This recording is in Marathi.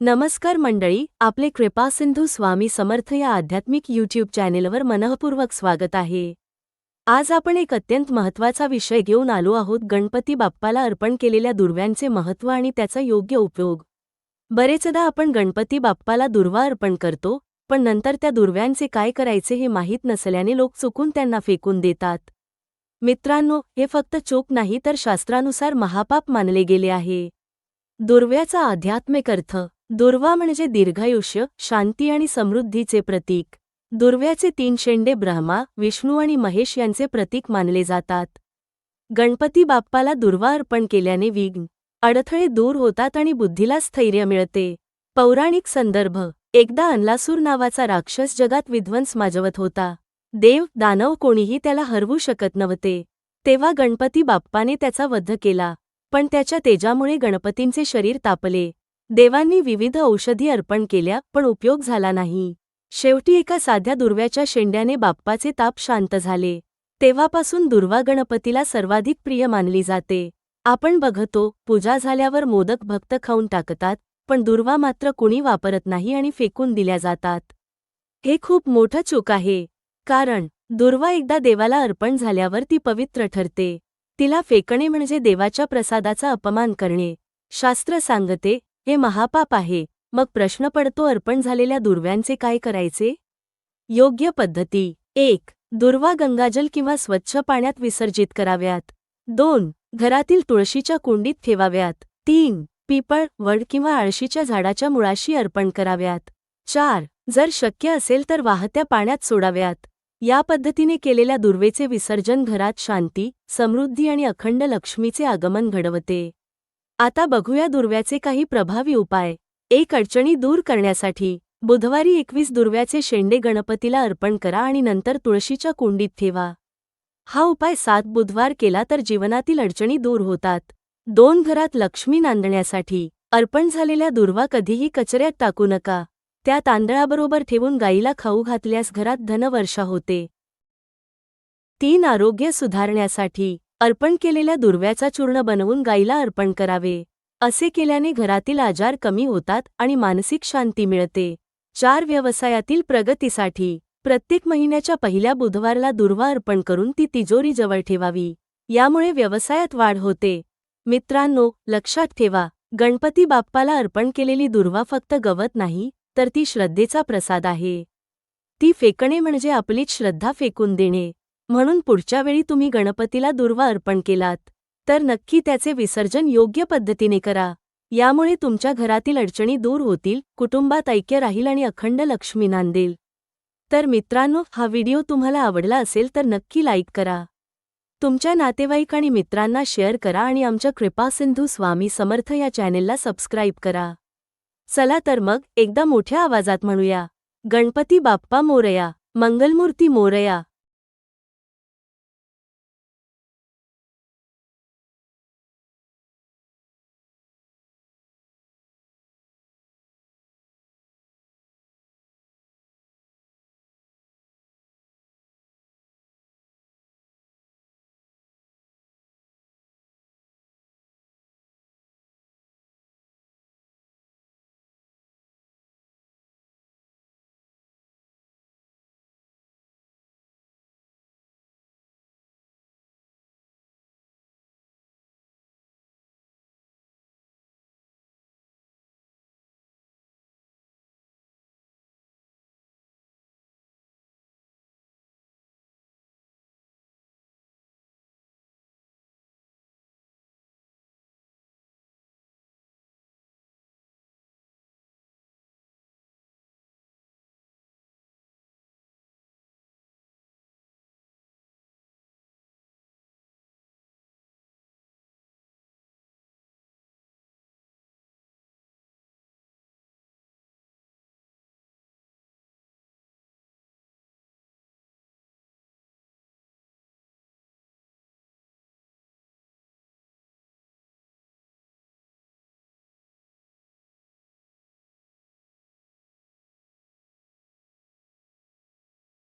नमस्कार मंडळी आपले कृपासिंधू स्वामी समर्थ या आध्यात्मिक यूट्यूब चॅनेलवर मनःपूर्वक स्वागत आहे. आज आपण एक अत्यंत महत्त्वाचा विषय घेऊन आलो आहोत गणपती बाप्पाला अर्पण केलेल्या दुर्व्यांचे महत्त्व आणि त्याचा योग्य उपयोग. बरेचदा आपण गणपती बाप्पाला दुर्वा अर्पण करतो पण नंतर त्या दुर्व्यांचे काय करायचे हे माहीत नसल्याने लोक चुकून त्यांना फेकून देतात. मित्रांनो हे फक्त चूक नाही तर शास्त्रानुसार महापाप मानले गेले आहे. दुर्व्याचा आध्यात्मिक अर्थ दुर्वा म्हणजे दीर्घायुष्य शांती आणि समृद्धीचे प्रतीक. दुर्व्याचे तीन शेंडे ब्रह्मा विष्णू आणि महेश यांचे प्रतीक मानले जातात. गणपती बाप्पाला दुर्वा अर्पण केल्याने विघ्न अडथळे दूर होतात आणि बुद्धीला स्थैर्य मिळते. पौराणिक संदर्भ एकदा अनलासूर नावाचा राक्षस जगात विध्वंस माजवत होता. देव दानव कोणीही त्याला हरवू शकत नव्हते. तेव्हा गणपती बाप्पाने त्याचा वध केला पण त्याच्या तेजामुळे गणपतींचे शरीर तापले. देवांनी विविध औषधी अर्पण केल्या पण उपयोग झाला नाही. शेवटी एका साध्या दुर्व्याच्या शेंड्याने बाप्पाचे ताप शांत झाले. तेव्हापासून दुर्वा गणपतीला सर्वाधिक प्रिय मानली जाते. आपण बघतो पूजा झाल्यावर मोदक भक्त खाऊन टाकतात पण दुर्वा मात्र कुणी वापरत नाही आणि फेकून दिल्या जातात. हे खूप मोठं चूक आहे. कारण दुर्वा एकदा देवाला अर्पण झाल्यावर ती पवित्र ठरते. तिला फेकणे म्हणजे देवाच्या प्रसादाचा अपमान करणे. शास्त्र सांगते हे महापाप आहे. मग प्रश्न पडतो अर्पण झालेल्या दुर्व्यांचे काय करायचे? योग्य पद्धती. एक दुर्वा गंगाजल किंवा स्वच्छ पाण्यात विसर्जित कराव्यात. दोन घरातील तुळशीच्या कुंडीत ठेवाव्यात. तीन पिपळ वड किंवा आळशीच्या झाडाच्या मुळाशी अर्पण कराव्यात. चार जर शक्य असेल तर वाहत्या पाण्यात सोडाव्यात. या पद्धतीने केलेल्या दुर्वेचे विसर्जन घरात शांती समृद्धी आणि अखंड लक्ष्मीचे आगमन घडवते. आता बघूया दुर्व्याचे काही प्रभावी उपाय. एक अडचणी दूर करण्यासाठी बुधवारी एकवीस दुर्व्याचे शेंडे गणपतीला अर्पण करा आणि नंतर तुळशीच्या कुंडीत ठेवा. हा उपाय सात बुधवार केला तर जीवनातील अडचणी दूर होतात. दोन घरात लक्ष्मी नांदण्यासाठी अर्पण झालेल्या दुर्वा कधीही कचऱ्यात टाकू नका. त्या तांदळाबरोबर ठेवून गाईला खाऊ घातल्यास घरात धनवर्षा होते. तीन आरोग्य सुधारण्यासाठी अर्पण केलेल्या दुर्व्याचा चूर्ण बनवून गाईला अर्पण करावे. असे केल्याने घरातील आजार कमी होतात आणि मानसिक शांती मिळते. चार व्यवसायातील प्रगतीसाठी प्रत्येक महिन्याच्या पहिल्या बुधवारला दुर्वा अर्पण करून ती तिजोरी जवळ ठेवावी. यामुळे व्यवसायात वाढ होते. मित्रांनो लक्षात ठेवा गणपती बाप्पाला अर्पण केलेली दुर्वा फक्त गवत नाही तर ती श्रद्धेचा प्रसाद आहे. ती फेकणे म्हणजे आपलीच श्रद्धा फेकून देणे. म्हणून पुढच्या वेळी तुम्ही गणपतीला दुर्वा अर्पण केलात तर नक्की त्याचे विसर्जन योग्य पद्धतीने करा. यामुळे तुमच्या घरातील अडचणी दूर होतील कुटुंबात ऐक्य राहील आणि अखंड लक्ष्मी नांदेल. तर मित्रांनो हा व्हिडिओ तुम्हाला आवडला असेल तर नक्की लाईक करा. तुमच्या नातेवाईक आणि मित्रांना शेअर करा आणि आमच्या कृपासिंधू स्वामी समर्थ या चॅनेलला सबस्क्राईब करा. चला तर मग एकदा मोठ्या आवाजात म्हणूया. गणपती बाप्पा मोरया मंगलमूर्ती मोरया.